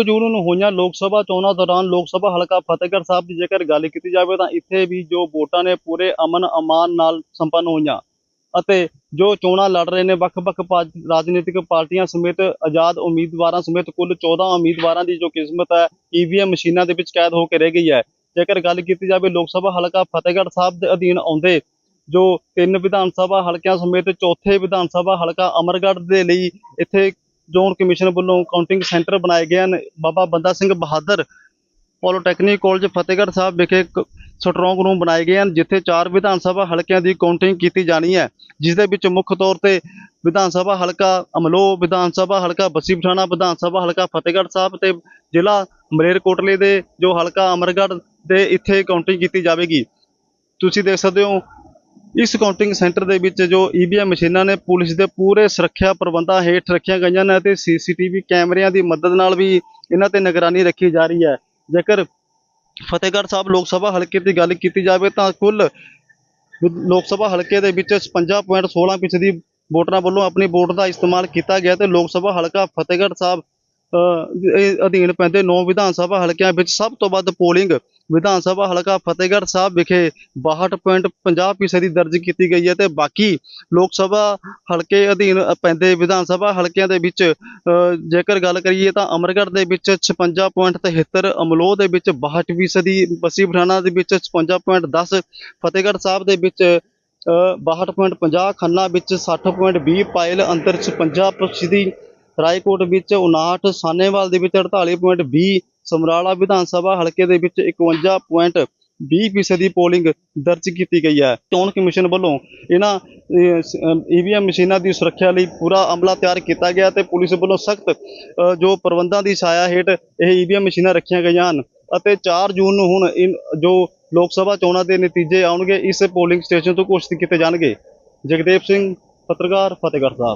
ਜੂਨ ਨੂੰ ਹੋਈਆਂ ਲੋਕ ਸਭਾ ਚੋਣਾਂ ਦੌਰਾਨ ਲੋਕ ਸਭਾ ਹਲਕਾ ਫਤਿਹਗੜ੍ਹ ਸਾਹਿਬ ਦੀ ਜੇਕਰ ਗੱਲ ਕੀਤੀ ਜਾਵੇ ਤਾਂ ਇੱਥੇ ਵੀ ਜੋ ਵੋਟਾਂ ਨੇ ਪੂਰੇ ਅਮਨ ਅਮਾਨ ਨਾਲ ਸੰਪੰਨ ਹੋਈਆਂ ਅਤੇ ਜੋ ਚੋਣਾਂ ਲੜ ਰਹੇ ਨੇ ਵੱਖ-ਵੱਖ ਰਾਜਨੀਤਿਕ ਪਾਰਟੀਆਂ ਸਮੇਤ ਆਜ਼ਾਦ ਉਮੀਦਵਾਰਾਂ ਸਮੇਤ ਕੁੱਲ 14 ਉਮੀਦਵਾਰਾਂ ਦੀ ਜੋ ਕਿਸਮਤ ਹੈ ਈਵੀਐਮ ਮਸ਼ੀਨਾਂ ਦੇ ਵਿੱਚ ਕੈਦ ਹੋ ਕੇ ਰਹਿ ਗਈ ਹੈ। ਜੇਕਰ ਗੱਲ ਕੀਤੀ ਜਾਵੇ ਲੋਕ ਸਭਾ ਹਲਕਾ ਫਤਿਹਗੜ੍ਹ ਸਾਹਿਬ ਦੇ ਅਧੀਨ ਆਉਂਦੇ, ਜੋ ਤਿੰਨ ਵਿਧਾਨ ਸਭਾ ਹਲਕਿਆਂ ਸਮੇਤ ਚੌਥੇ ਵਿਧਾਨ ਸਭਾ ਹਲਕਾ ਅਮਰਗੜ੍ਹ ਦੇ ਲਈ ਇੱਥੇ ਜ਼ੋਨ ਕਮਿਸ਼ਨ ਵੱਲੋਂ ਕਾਊਂਟਿੰਗ ਸੈਂਟਰ ਬਣਾਏ ਗਏ ਹਨ। ਬਾਬਾ ਬੰਦਾ ਸਿੰਘ ਬਹਾਦਰ ਪੋਲੀਟੈਕਨਿਕ ਕਾਲਜ ਫਤਿਹਗੜ੍ਹ ਸਾਹਿਬ ਵਿਖੇ ਇੱਕ ਸਟਰੋਂਗ ਰੂਮ ਬਣਾਏ ਗਏ ਹਨ, ਜਿੱਥੇ ਚਾਰ ਵਿਧਾਨ ਸਭਾ ਹਲਕਿਆਂ ਦੀ ਕਾਊਂਟਿੰਗ ਕੀਤੀ ਜਾਣੀ ਹੈ, ਜਿਸ ਦੇ ਵਿੱਚ ਮੁੱਖ ਤੌਰ ਤੇ ਵਿਧਾਨ ਸਭਾ ਹਲਕਾ ਅਮਲੋ ਵਿਧਾਨ ਸਭਾ ਹਲਕਾ ਬੱਸੀ ਪਠਾਣਾ, ਵਿਧਾਨ ਸਭਾ ਹਲਕਾ ਫਤਿਹਗੜ੍ਹ ਸਾਹਿਬ ਤੇ ਜ਼ਿਲ੍ਹਾ ਮਲੇਰਕੋਟਲੇ ਦੇ ਜੋ ਹਲਕਾ ਅਮਰਗੜ੍ਹ ਦੇ ਇੱਥੇ ਕਾਊਂਟਿੰਗ ਕੀਤੀ ਜਾਵੇਗੀ। ਤੁਸੀਂ ਦੇਖ ਸਕਦੇ ਹੋ ਇਸ ਕਾਊਂਟਿੰਗ ਸੈਂਟਰ ਦੇ ਵਿੱਚ ਜੋ ਈਵੀਐਮ ਮਸ਼ੀਨਾਂ ਨੇ ਪੁਲਿਸ ਦੇ ਪੂਰੇ ਸੁਰੱਖਿਆ ਪ੍ਰਬੰਧਾਂ ਹੇਠ ਰੱਖੀਆਂ ਗਈਆਂ ਨੇ ਅਤੇ ਸੀਸੀਟੀਵੀ ਕੈਮਰਿਆਂ ਦੀ ਮਦਦ ਨਾਲ ਵੀ ਇਹਨਾਂ ਤੇ ਨਿਗਰਾਨੀ ਰੱਖੀ ਜਾ ਰਹੀ ਹੈ। ਜੇਕਰ ਫਤਿਹਗੜ੍ਹ ਸਾਹਿਬ ਲੋਕ ਸਭਾ ਹਲਕੇ ਦੀ ਗੱਲ ਕੀਤੀ ਜਾਵੇ ਤਾਂ ਕੁੱਲ ਲੋਕ ਸਭਾ ਹਲਕੇ ਦੇ ਵਿੱਚ 55.16 ਫੀਸਦੀ ਵੋਟਰਾਂ ਵੱਲੋਂ ਆਪਣੀ ਵੋਟ ਦਾ ਇਸਤੇਮਾਲ ਕੀਤਾ ਗਿਆ ਤੇ ਲੋਕ ਸਭਾ ਹਲਕਾ ਫਤਿਹਗੜ੍ਹ ਸਾਹਿਬ ਅਧੀਨ ਪੈਂਦੇ 9 ਵਿਧਾਨ ਸਭਾ ਹਲਕਿਆਂ ਵਿੱਚ ਸਭ ਤੋਂ ਵੱਧ ਪੋਲਿੰਗ ਵਿਧਾਨ ਸਭਾ ਹਲਕਾ ਫਤਿਹਗੜ੍ਹ ਸਾਹਿਬ ਵਿਖੇ 62.50 ਫੀਸਦੀ ਦਰਜ ਕੀਤੀ ਗਈ ਹੈ ਤੇ ਬਾਕੀ ਲੋਕ ਸਭਾ ਹਲਕੇ ਅਧੀਨ ਪੈਂਦੇ ਵਿਧਾਨ ਸਭਾ ਹਲਕਿਆਂ ਦੇ ਵਿੱਚ ਜੇਕਰ ਗੱਲ ਕਰੀਏ ਤਾਂ ਅਮਰਗੜ੍ਹ ਦੇ ਵਿੱਚ 56.73 ਅਮਲੋਹ ਦੇ ਵਿੱਚ 62 ਫੀਸਦੀ ਬੱਸੀ ਪਠਾਣਾ ਦੇ ਵਿੱਚ 55.10 ਫਤਿਹਗੜ੍ਹ ਸਾਹਿਬ ਦੇ ਵਿੱਚ ਅ, 62.50 ਖੰਨਾ ਵਿੱਚ 60.20 ਪਾਇਲ ਅੰਦਰ 56 ਫੀਸਦੀ ਰਾਏਕੋਟ ਵਿੱਚ 59 ਸਾਨੇਵਾਲ ਦੇ ਵਿੱਚ 48.20 ਸਮਰਾਲਾ ਵਿਧਾਨ ਸਭਾ ਹਲਕੇ ਦੇ ਵਿੱਚ 51.20 ਫੀਸਦੀ ਪੋਲਿੰਗ ਦਰਜ ਕੀਤੀ ਗਈ ਹੈ। ਚੋਣ ਕਮਿਸ਼ਨ ਵੱਲੋਂ ਇਹਨਾਂ ਈਵੀਐਮ ਮਸ਼ੀਨਾਂ ਦੀ ਸੁਰੱਖਿਆ ਲਈ ਪੂਰਾ ਅਮਲਾ ਤਿਆਰ ਕੀਤਾ ਗਿਆ ਤੇ ਪੁਲਿਸ ਵੱਲੋਂ ਸਖਤ ਜੋ ਪ੍ਰਬੰਧਾਂ ਦੀ ਛਾਇਆ ਹੇਠ ਇਹ ਈਵੀਐਮ ਮਸ਼ੀਨਾਂ ਰੱਖੀਆਂ ਗਈਆਂ ਹਨ ਅਤੇ 4 ਜੂਨ ਨੂੰ ਹੁਣ ਇਨ, ਜੋ ਲੋਕ ਸਭਾ ਚੋਣਾਂ ਦੇ ਨਤੀਜੇ ਆਉਣਗੇ, ਇਸ ਪੋਲਿੰਗ ਸਟੇਸ਼ਨ ਤੋਂ ਘੋਸ਼ਿਤ ਕੀਤੇ ਜਾਣਗੇ। ਜਗਦੇਵ ਸਿੰਘ, ਪੱਤਰਕਾਰ, ਫਤਿਹਗੜ੍ਹ ਸਾਹਿਬ।